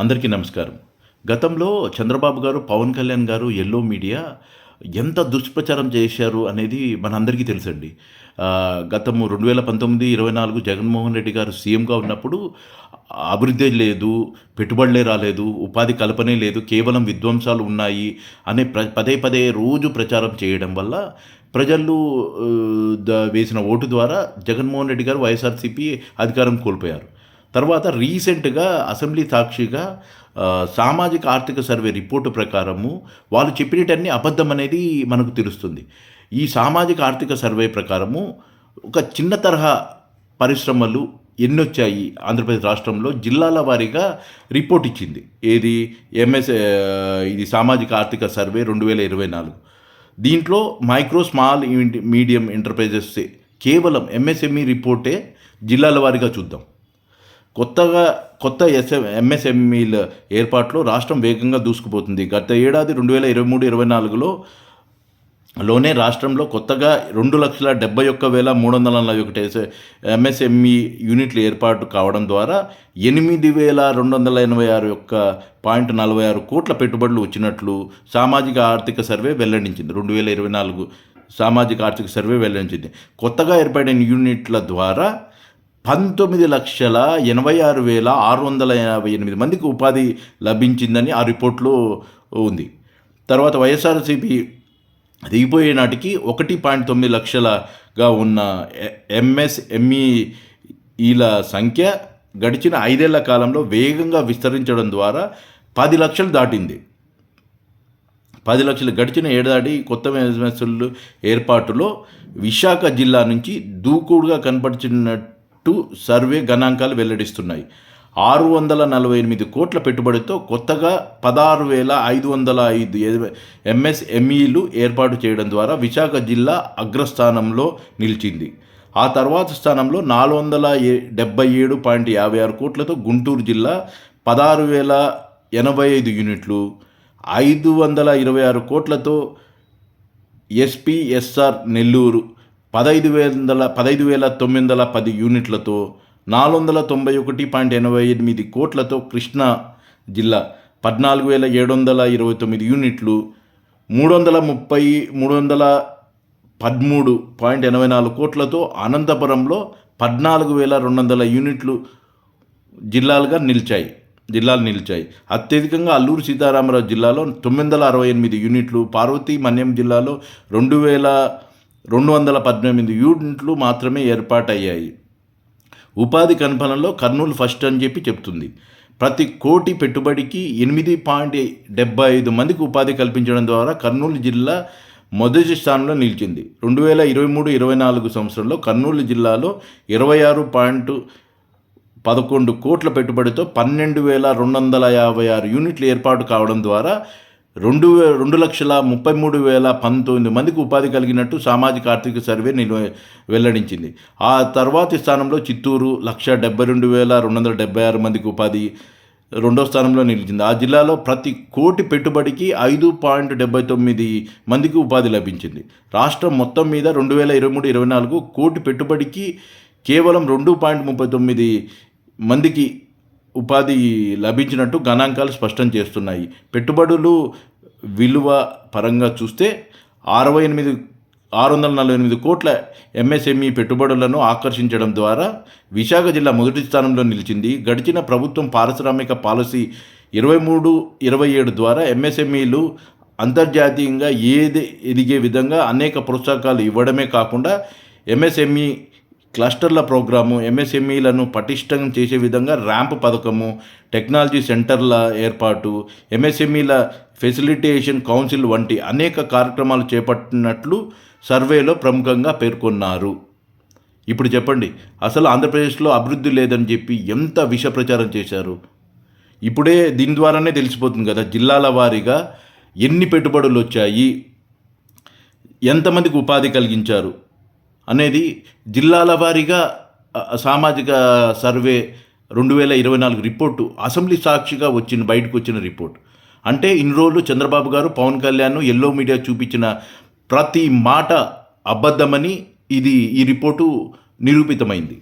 అందరికీ నమస్కారం. గతంలో చంద్రబాబు గారు పవన్ కళ్యాణ్ గారు ఎల్లో మీడియా ఎంత దుష్ప్రచారం చేశారు అనేది మనందరికీ తెలుసండి. గతము రెండు వేల పంతొమ్మిది ఇరవై నాలుగు జగన్మోహన్ రెడ్డి గారు సీఎంగా ఉన్నప్పుడు అభివృద్ధి లేదు పెట్టుబడులే రాలేదు ఉపాధి కల్పనే లేదు కేవలం విధ్వంసాలు ఉన్నాయి అనే ప్ర పదే పదే రోజు ప్రచారం చేయడం వల్ల ప్రజలు ద- వేసిన ఓటు ద్వారా జగన్మోహన్ రెడ్డి గారు వైఎస్ఆర్సీపీ అధికారం కోల్పోయారు. తర్వాత రీసెంట్గా అసెంబ్లీ సాక్షిగా సామాజిక ఆర్థిక సర్వే రిపోర్టు ప్రకారము వాళ్ళు చెప్పినటన్ని అబద్ధం అనేది మనకు తెలుస్తుంది. ఈ సామాజిక ఆర్థిక సర్వే ప్రకారము ఒక చిన్న తరహా పరిశ్రమలు ఎన్ని వచ్చాయి ఆంధ్రప్రదేశ్ రాష్ట్రంలో జిల్లాల వారీగా రిపోర్ట్ ఇచ్చింది. ఏది? ఎంఎస్ ఇది సామాజిక ఆర్థిక సర్వే రెండు వేల ఇరవై నాలుగు. దీంట్లో మైక్రో స్మాల్ మీడియం ఎంటర్ప్రైజెస్ కేవలం ఎంఎస్ఎంఈ రిపోర్టే జిల్లాల వారీగా చూద్దాం. కొత్తగా కొత్త ఎస్ఎం ఎంఎస్ఎంఈల ఏర్పాట్లో రాష్ట్రం వేగంగా దూసుకుపోతుంది. గత ఏడాది రెండు వేల ఇరవై మూడు ఇరవై నాలుగులో లోనే రాష్ట్రంలో కొత్తగా రెండు లక్షల డెబ్బై ఒక్క వేల మూడు వందల నలభై ఒకటి ఎంఎస్ఎంఈ యూనిట్లు ఏర్పాటు కావడం ద్వారా ఎనిమిది వేల రెండు వందల ఎనభై ఆరు యొక్క పాయింట్ నలభై ఆరు కోట్ల పెట్టుబడులు వచ్చినట్లు సామాజిక ఆర్థిక సర్వే వెల్లడించింది. రెండు వేల ఇరవై నాలుగు సామాజిక ఆర్థిక సర్వే వెల్లడించింది. కొత్తగా ఏర్పడిన యూనిట్ల ద్వారా పంతొమ్మిది లక్షల ఎనభై ఆరు వేల ఆరు వందల యాభై ఎనిమిది మందికి ఉపాధి లభించిందని ఆ రిపోర్ట్లో ఉంది. తర్వాత వైఎస్ఆర్సీపీ దిగిపోయే నాటికి ఒకటి పాయింట్ తొమ్మిది లక్షలగా ఉన్న ఎంఎస్ఎంఈల సంఖ్య గడిచిన ఐదేళ్ళ కాలంలో వేగంగా విస్తరించడం ద్వారా పది లక్షలు దాటింది. పది లక్షలు గడిచిన ఏడాది కొత్త ఎంఎస్ఎల్ ఏర్పాటులో విశాఖ జిల్లా నుంచి దూకుడుగా టు సర్వే గణాంకాలు వెల్లడిస్తున్నాయి. ఆరు వందల నలభై ఎనిమిది కోట్ల పెట్టుబడితో కొత్తగా పదహారు వేల ఐదు వందల ఐదు ఎంఎస్ఎంఈలు ఏర్పాటు చేయడం ద్వారా విశాఖ జిల్లా అగ్రస్థానంలో నిలిచింది. ఆ తర్వాత స్థానంలో నాలుగు వందల డెబ్బై ఏడు పాయింట్ యాభై ఆరు కోట్లతో గుంటూరు జిల్లా పదహారు వేల ఎనభై ఐదు యూనిట్లు ఐదు వందల ఇరవై ఆరు కోట్లతో ఎస్పిఎస్ఆర్ నెల్లూరు పదహైదు వందల పదహైదు వేల తొమ్మిది వందల పది యూనిట్లతో నాలుగు వందల తొంభై ఒకటి పాయింట్ ఎనభై ఎనిమిది కోట్లతో కృష్ణా జిల్లా పద్నాలుగు వేల ఏడు వందల ఇరవై తొమ్మిది యూనిట్లు మూడు వందల ముప్పై మూడు వందల పదమూడు పాయింట్ ఎనభై నాలుగు కోట్లతో అనంతపురంలో పద్నాలుగు వేల రెండు వందల యూనిట్లు జిల్లాలుగా నిలిచాయి జిల్లాలు నిలిచాయి. అత్యధికంగా అల్లూరు సీతారామరాజు జిల్లాలో తొమ్మిది వందల అరవై ఎనిమిది యూనిట్లు పార్వతీ మన్యం జిల్లాలో రెండు వేల రెండు వందల పద్దెనిమిది యూనిట్లు మాత్రమే ఏర్పాటయ్యాయి. ఉపాధి కల్పనలో కర్నూలు ఫస్ట్ అని చెప్పి చెప్తుంది. ప్రతి కోటి పెట్టుబడికి ఎనిమిది పాయింట్ డెబ్బై ఐదు మందికి ఉపాధి కల్పించడం ద్వారా కర్నూలు జిల్లా మొదటి స్థానంలో నిలిచింది. రెండు వేల ఇరవై మూడు ఇరవై నాలుగు సంవత్సరంలో కర్నూలు జిల్లాలో ఇరవై ఆరు పాయింట్ పదకొండు కోట్ల పెట్టుబడితో పన్నెండు వేల రెండు వందల యాభై ఆరు యూనిట్లు ఏర్పాటు కావడం ద్వారా రెండు వే రెండు లక్షల ముప్పై మూడు వేల పంతొమ్మిది మందికి ఉపాధి కలిగినట్టు సామాజిక ఆర్థిక సర్వే నిల్వ వెల్లడించింది. ఆ తర్వాతి స్థానంలో చిత్తూరు లక్ష డెబ్బై రెండు వేల రెండు వందల డెబ్బై ఆరు మందికి ఉపాధి రెండో స్థానంలో నిలిచింది. ఆ జిల్లాలో ప్రతి కోటి పెట్టుబడికి ఐదు పాయింట్ డెబ్బై తొమ్మిది మందికి ఉపాధి లభించింది. రాష్ట్రం మొత్తం మీద రెండు వేల ఇరవై మూడు ఇరవై నాలుగు కోటి పెట్టుబడికి కేవలం రెండు పాయింట్ ముప్పై తొమ్మిది మందికి ఉపాధి లభించినట్టు గణాంకాలు స్పష్టం చేస్తున్నాయి. పెట్టుబడులు విలువ పరంగా చూస్తే అరవై ఎనిమిది ఆరు వందల నలభై ఎనిమిది కోట్ల ఎంఎస్ఎంఈ పెట్టుబడులను ఆకర్షించడం ద్వారా విశాఖ జిల్లా మొదటి స్థానంలో నిలిచింది. గడిచిన ప్రభుత్వం పారిశ్రామిక పాలసీ ఇరవై మూడు ఇరవై ఏడు ద్వారా ఎంఎస్ఎంఈలు అంతర్జాతీయంగా ఏది ఎదిగే విధంగా అనేక ప్రోత్సాహకాలు ఇవ్వడమే కాకుండా ఎంఎస్ఎంఈ క్లస్టర్ల ప్రోగ్రాము ఎంఎస్ఎంఈలను పటిష్టం చేసే విధంగా ర్యాంప్ పథకము టెక్నాలజీ సెంటర్ల ఏర్పాటు ఎంఎస్ఎంఈల ఫెసిలిటేషన్ కౌన్సిల్ వంటి అనేక కార్యక్రమాలు చేపట్టినట్లు సర్వేలో ప్రముఖంగా పేర్కొన్నారు. ఇప్పుడు చెప్పండి అసలు ఆంధ్రప్రదేశ్లో అభివృద్ధి లేదని చెప్పి ఎంత విష ప్రచారం చేశారు? ఇప్పుడే దీని ద్వారానే తెలిసిపోతుంది కదా జిల్లాల వారీగా ఎన్ని పెట్టుబడులు వచ్చాయి? ఎంతమందికి ఉపాధి కలిగించారు? అనేది జిల్లాల వారీగా సామాజిక సర్వే రెండు వేల ఇరవై నాలుగు రిపోర్టు అసెంబ్లీ సాక్షిగా వచ్చిన బయటకు వచ్చిన రిపోర్ట్. అంటే ఇన్ని రోజులు చంద్రబాబు గారు పవన్ కళ్యాణ్ ఎల్లో మీడియా చూపించిన ప్రతి మాట అబద్ధమని ఇది ఈ రిపోర్టు నిరూపితమైంది.